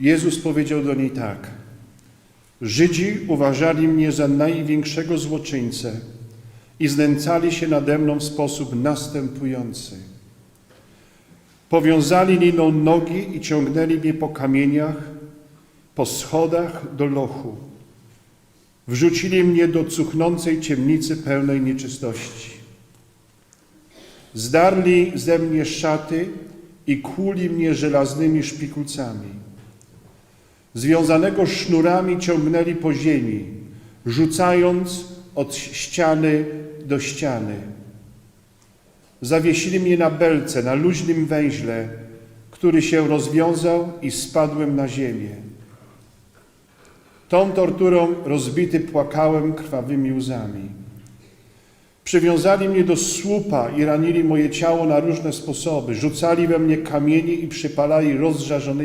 Jezus powiedział do niej tak. Żydzi uważali mnie za największego złoczyńcę i znęcali się nade mną w sposób następujący. Powiązali liną nogi i ciągnęli mnie po kamieniach, po schodach do lochu. Wrzucili mnie do cuchnącej ciemnicy pełnej nieczystości. Zdarli ze mnie szaty i kuli mnie żelaznymi szpikulcami. Związanego sznurami ciągnęli po ziemi, rzucając od ściany do ściany. Zawiesili mnie na belce, na luźnym węźle, który się rozwiązał i spadłem na ziemię. Tą torturą rozbity płakałem krwawymi łzami. Przywiązali mnie do słupa i ranili moje ciało na różne sposoby. Rzucali we mnie kamienie i przypalali rozżarzonymi